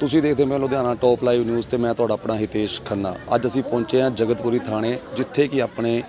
ਤੁਸੀਂ ਦੇਖਦੇ ਹੋ ਲੁਧਿਆਣਾ ਟੌਪ ਲਾਈਵ ਨਿਊਜ਼ ਤੇ ਮੈਂ ਤੁਹਾਡਾ ਆਪਣਾ ਹਿਤੇਸ਼ ਖੰਨਾ। ਅੱਜ ਅਸੀਂ ਪਹੁੰਚੇ ਹਾਂ ਜਗਤਪੁਰੀ ਥਾਣੇ ਜਿੱਥੇ ਕਿ ਆਪਣੇ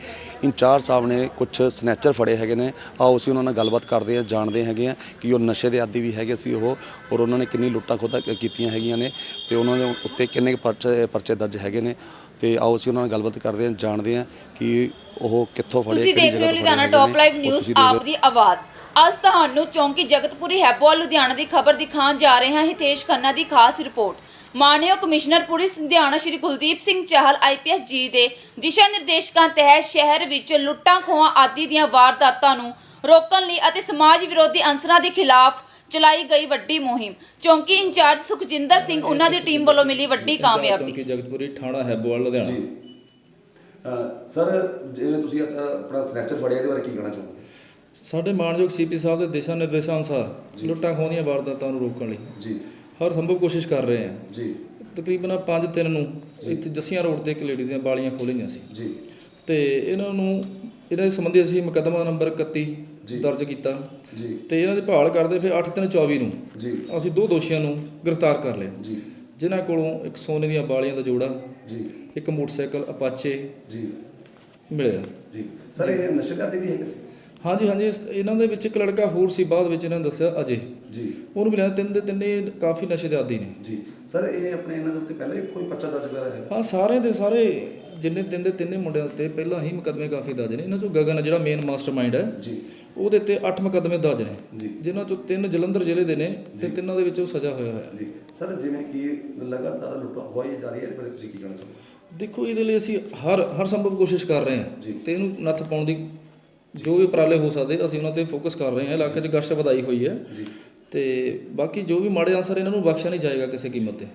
ਇੰਚਾਰਜ ਸਾਹਿਬ ਨੇ ਕੁਝ ਸਨੈਚਰ ਫੜੇ ਹੈਗੇ ਨੇ। ਆਓ ਅਸੀਂ ਉਹਨਾਂ ਨਾਲ ਗੱਲਬਾਤ ਕਰਦੇ ਹਾਂ ਜਾਣਦੇ ਹੈਗੇ ਆ ਕਿ ਉਹ ਨਸ਼ੇ ਦੇ ਆਦੀ ਵੀ ਹੈਗੇ ਸੀ ਉਹ ਔਰ ਉਹਨਾਂ ਨੇ ਕਿੰਨੀ ਲੁੱਟਾਂ ਖੋਹਾਂ ਕੀਤੀਆਂ ਹੈਗੀਆਂ ਨੇ ਤੇ ਉਹਨਾਂ ਦੇ ਉੱਤੇ ਕਿੰਨੇ ਪਰਚੇ ਪਰਚੇ ਦਰਜ ਹੈਗੇ ਨੇ। ਤੇ ਆਓ ਅਸੀਂ ਉਹਨਾਂ ਨਾਲ ਗੱਲਬਾਤ ਕਰਦੇ ਹਾਂ ਜਾਣਦੇ ਹਾਂ ਕਿ ਉਹ ਕਿੱਥੋਂ ਫੜੇ ਤੁਸੀਂ ਦੇਖ ਰਹੇ ਹੋ ਲੁਧਿਆਣਾ ਟੌਪ ਲਾਈਵ ਨਿਊਜ਼ ਹੋ ਆਪ ਦੀ ਆਵਾਜ਼। ਅੱਜ ਤੁਹਾਨੂੰ ਚੌਂਕੀ ਜਗਤਪੁਰੀ ਹੈਬੋਲ ਲੁਧਿਆਣਾ ਦੀ ਖਬਰ ਦਿਖਾਉਣ ਜਾ ਰਹੇ ਹਾਂ ਹਿਤੇਸ਼ ਖੰਨਾ ਦੀ ਖਾਸ ਰਿਪੋਰਟ। ਮਾਨਯੋਗ commissioner police Ludhiana Shri Kuldeep Singh Chahal IPS ji ਦੇ ਦਿਸ਼ਾ ਨਿਰਦੇਸ਼ਾਂ ਤਹਿਤ ਸ਼ਹਿਰ ਵਿੱਚ ਲੁੱਟਾਂ ਖੋਹਾਂ ਆਦਿ ਦੀਆਂ ਵਾਰਦਾਤਾਂ ਨੂੰ ਰੋਕਣ ਲਈ ਅਤੇ ਸਮਾਜ ਵਿਰੋਧੀ ਅਨਸਰਾਂ ਦੇ ਖਿਲਾਫ ਚਲਾਈ ਗਈ ਵੱਡੀ ਮੁਹਿੰਮ। ਚੌਂਕੀ ਇੰਚਾਰਜ ਸੁਖਜਿੰਦਰ ਸਿੰਘ ਉਹਨਾਂ ਦੀ ਟੀਮ ਵੱਲੋਂ ਮਿਲੀ ਵੱਡੀ ਕਾਮਯਾਬੀ। ਚੌਂਕੀ ਜਗਤਪੁਰੀ ਥਾਣਾ ਹੈਬੋਵਾਲ ਲੁਧਿਆਣਾ। ਸਰ ਜਿਵੇਂ ਤੁਸੀਂ ਆਪਣਾ ਸਨੈਚਰ ਫੜਿਆ ਇਹਦੇ ਬਾਰੇ ਕੀ ਕਹਿਣਾ ਚਾਹੋਗੇ? ਸਾਡੇ ਮਾਨਯੋਗ ਸੀਪੀ ਸਾਹਿਬ ਦੇ ਦਿਸ਼ਾ ਨਿਰਦੇਸ਼ਾਂ ਅਨੁਸਾਰ ਲੁੱਟਾਂ ਖੋਹਾਂ ਦੀਆਂ ਵਾਰਦਾਤਾਂ ਨੂੰ ਰੋਕਣ ਲਈ ਜੀ। ਹਰ ਸੰਭਵ ਕੋਸ਼ਿਸ਼ ਕਰ ਰਹੇ ਹਾਂ। ਜੀ। ਤਕਰੀਬਨ 5-3 ਨੂੰ ਇੱਥੇ ਜੱਸੀਆਂ ਰੋਡ ਤੇ ਇੱਕ ਲੇਡੀਜ਼ ਦੀਆਂ ਬਾਲੀਆਂ ਖੋਲੀਆਂ ਸੀ। ਜੀ। ਤੇ ਇਹਨਾਂ ਨੂੰ ਇਹਨਾਂ ਦੇ ਸੰਬੰਧੀ ਅਸੀਂ ਮੁਕੱਦਮਾ ਨੰਬਰ 31 ਦਰਜ ਕੀਤਾ। ਜੀ। ਤੇ ਇਹਨਾਂ ਦੀ ਭਾਲ ਕਰਦੇ ਫਿਰ 8-3-24 ਨੂੰ ਜੀ। ਅਸੀਂ ਦੋ ਦੋਸ਼ੀਆਂ ਨੂੰ ਗ੍ਰਿਫਤਾਰ ਕਰ ਲਿਆ। ਜੀ। ਜਿਨ੍ਹਾਂ ਕੋਲੋਂ ਇੱਕ ਸੋਨੇ ਦੀਆਂ ਬਾਲੀਆਂ ਦਾ ਜੋੜਾ ਜੀ। ਇੱਕ ਮੋਟਰਸਾਈਕਲ ਅਪਾਚੇ ਜੀ। ਮਿਲਿਆ। ਜੀ। ਸਰ ਇਹ ਨਸ਼ੇ ਦੇ ਵੀ ਹੈਗੇ ਸੀ? ਹਾਂਜੀ ਹਾਂਜੀ ਇਸ- ਇਹਨਾਂ ਦੇ ਵਿੱਚ ਇੱਕ ਲੜਕਾ ਹੋਰ ਸੀ ਬਾਅਦ ਵਿੱਚ ਇਹਨਾਂ ਨੇ ਦੱਸਿਆ ਅਜੇ। ਜੀ। ਉਹਨੂੰ ਮਿਲਿਆ ਤਿੰਨ ਦੇ ਤਿੰਨੇ ਕਾਫੀ ਨਸ਼ੇ ਦੇ ਆਦੀ ਨੇ। ਜੀ। ਸਰ ਇਹ ਆਪਣੇ ਇਹਨਾਂ ਦੇ ਉੱਤੇ ਪਹਿਲਾਂ ਹੀ ਕੋਈ ਪਰਚਾ ਦਰਜ ਕਰਾ ਹੈ ਹਾਂ ਸਾਰੇ ਦੇ ਸਾਰੇ ਜਿੰਨੇ ਤਿੰਨ ਦੇ ਤਿੰਨੇ ਮੁੰਡਿਆਂ ਉੱਤੇ ਪਹਿਲਾਂ ਹੀ ਮੁਕੱਦਮੇ ਕਾਫੀ ਦਰਜ ਨੇ। ਇਹਨਾਂ ਚੋਂ ਗਗਨ ਜਿਹੜਾ ਮੇਨ ਮਾਸਟਰਮਾਈਂਡ ਹੈ। ਜੀ। ਉਹਦੇ ਤੇ 8 ਮੁਕੱਦਮੇ ਦਰਜ ਨੇ। ਜੀ। ਜਿਨ੍ਹਾਂ ਚੋਂ ਤਿੰਨ ਜਲੰਧਰ ਜ਼ਿਲ੍ਹੇ ਦੇ ਨੇ ਤੇ ਤਿੰਨਾਂ ਦੇ ਵਿੱਚ ਉਹ ਸਜ਼ਾ ਹੋਇਆ ਹੋਇਆ। ਜੀ। ਸਰ ਜਿਵੇਂ ਕਿ ਲਗਾਤਾਰ ਲੁੱਟਾਂ ਹੋਈ ਜਾ ਰਹੀ ਹੈ ਇਹਦੇ ਬਾਰੇ ਤੁਸੀਂ ਕੀ ਕਹਿਣਾ ਚਾਹੋਗੇ? ਦੇਖੋ ਇਹਦੇ ਲਈ ਅਸੀਂ ਹਰ ਹਰ ਸੰਭਵ ਕੋਸ਼ਿਸ਼ ਕਰ ਰਹੇ। ਹਾਂ ਤੇ ਇਹਨੂੰ ਨੱਥ ਪਾਉਣ ਦੀ ਜੋ ਵੀ ਉਪਰਾਲੇ ਹੋ ਸਕਦੇ ਅਸੀਂ ਉਹਨਾਂ ਤੇ ਫੋਕਸ ਕਰ ਰਹੇ ਹਾਂ ਇਲਾਕੇ 'ਚ ਗਸ਼ਤ ਵਧਾਈ ਹੋਈ ਹੈ ਜੀ। ਤੇ ਬਾਕੀ ਜੋ ਵੀ ਮਾੜੇ ਅਨਸਰ ਇਹਨਾਂ ਨੂੰ ਬਖਸ਼ਿਆ ਨਹੀਂ ਜਾਏਗਾ ਕਿਸੇ ਕੀਮਤ ਤੇ।